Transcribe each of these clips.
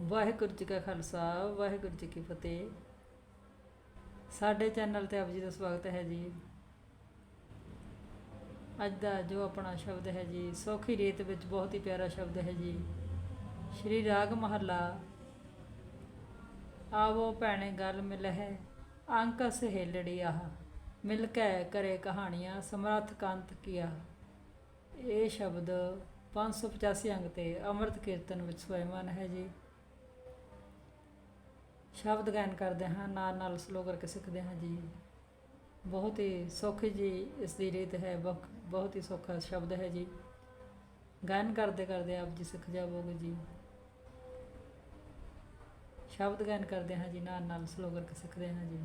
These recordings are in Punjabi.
ਵਾਹਿਗੁਰੂ ਜੀ ਕਾ ਖਾਲਸਾ, ਵਾਹਿਗੁਰੂ ਜੀ ਕੀ ਫਤਿਹ। ਸਾਡੇ ਚੈਨਲ ਤੇ ਆਪ ਜੀ ਦਾ ਸਵਾਗਤ ਹੈ ਜੀ। ਅੱਜ ਦਾ ਜੋ ਆਪਣਾ ਸ਼ਬਦ ਹੈ ਜੀ, ਸੌਖੀ ਰੀਤ ਵਿੱਚ ਬਹੁਤ ਹੀ ਪਿਆਰਾ ਸ਼ਬਦ ਹੈ ਜੀ। ਸ਼੍ਰੀ ਰਾਗ ਮਹੱਲਾ, ਆਵੋ ਭੈਣੇ ਗੱਲ ਮਿਲ ਹੈ ਅੰਕ ਸਹੇਲੜੀ ਆਹ, ਮਿਲ ਕੇ ਕਰੇ ਕਹਾਣੀਆਂ, ਸਮਰੱਥ ਕੰਤ ਕੀਆ। ਇਹ ਸ਼ਬਦ 585 ਅੰਗ ਤੇ ਅੰਮ੍ਰਿਤ ਕੀਰਤਨ ਵਿੱਚ ਸਵੈਮਾਨ ਹੈ ਜੀ। ਸ਼ਬਦ ਗਾਇਨ ਕਰਦੇ ਹਾਂ, ਨਾਲ ਨਾਲ ਸਲੋ ਕਰਕੇ ਸਿੱਖਦੇ ਹਾਂ ਜੀ। ਬਹੁਤ ਹੀ ਸੌਖੀ ਜੀ ਇਸ ਦੀ ਰੀਤ ਹੈ, ਬਹੁਤ ਬਹੁਤ ਹੀ ਸੌਖਾ ਸ਼ਬਦ ਹੈ ਜੀ। ਗਾਇਨ ਕਰਦੇ ਕਰਦੇ ਆਪ ਜੀ ਸਿੱਖ ਜਾਵੋਗੇ ਜੀ। ਸ਼ਬਦ ਗਾਇਨ ਕਰਦੇ ਹਾਂ ਜੀ, ਨਾਲ ਨਾਲ ਸਲੋ ਕਰਕੇ ਸਿੱਖਦੇ ਹਾਂ ਜੀ।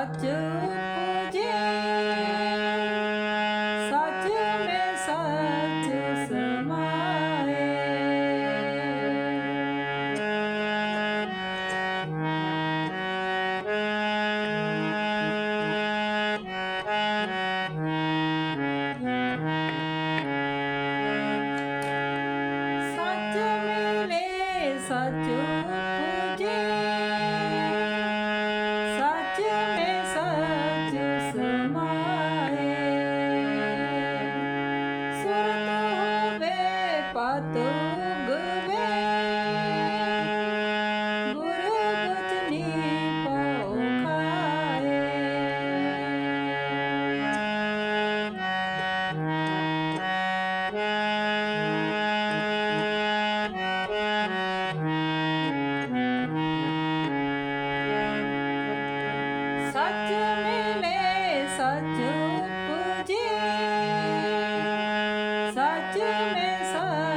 ਮਿਲੇ ਸੱਚ do me some.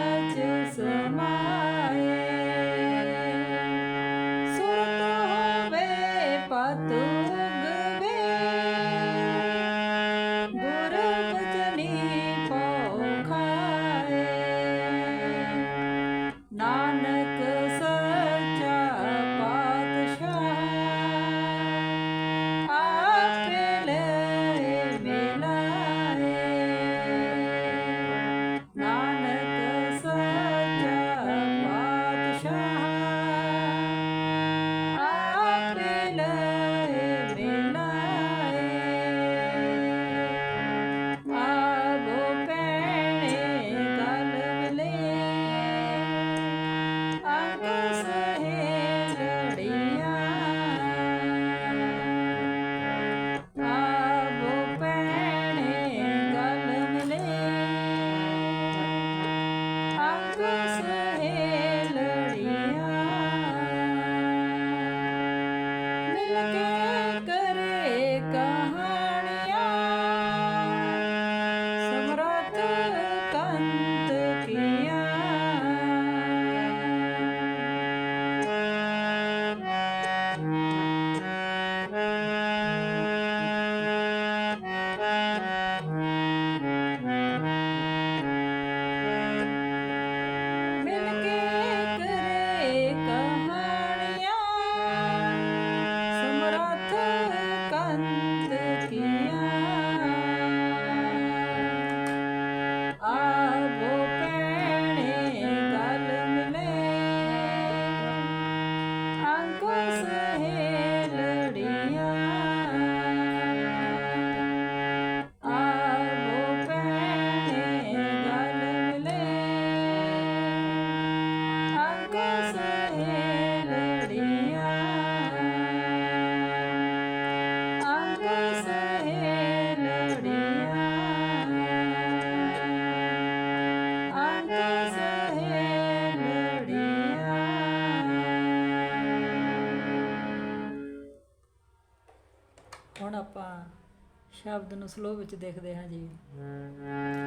ਸ਼ਬਦ ਨੂੰ ਸਲੋ ਵਿੱਚ ਦੇਖਦੇ ਹਾਂ ਜੀ।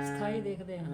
ਸਥਾਈ ਦੇਖਦੇ ਹਾਂ।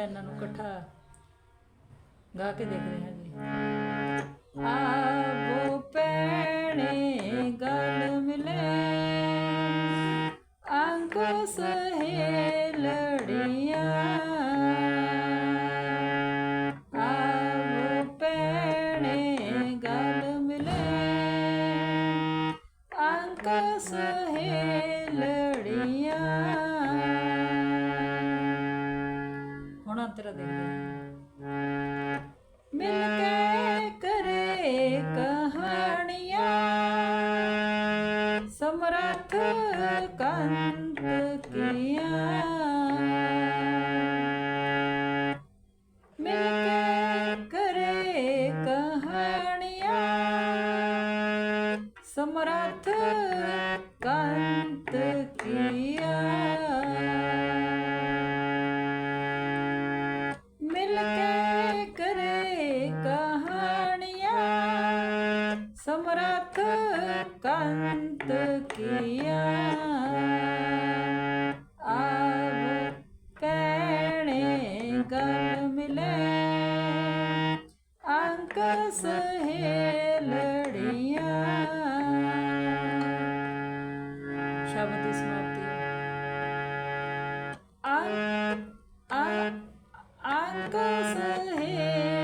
ਇਹਨਾਂ ਨੂੰ ਇਕੱਠਾ। ਗਾ ਕੇ ਦੇਖਦੇ ਹਾਂ ਜੀ। ਆਵੋ ਪੈਣੇ ਗਲ ਮਿਲੇ। ਅੰਕ ਸਹੇਲੜੀਆਂ ਸਮਰੱਥ ਕੰਤ ਕੀਆਂ। ਮਿਲ ਕੇ ਕਰੇ ਕਹਾਣੀਆਂ। ਸਮਰੱਥ ਕੰਤ ਕੀਆਂ। ਆਵ ਪੈਣੇ ਗਲ ਮਿਲੇ। ਅੰਕ ਅੰਕ ਸਹੇਲੜੀਆਂ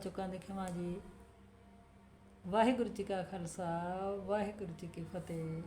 ਚੁੱਕਾਂ ਦੇ ਜੀ। ਵਾਹਿਗੁਰੂ ਜੀ ਕਾ ਖਾਲਸਾ ਵਾਹਿਗੁਰੂ ਜੀ ਕੀ ਫਤਿਹ।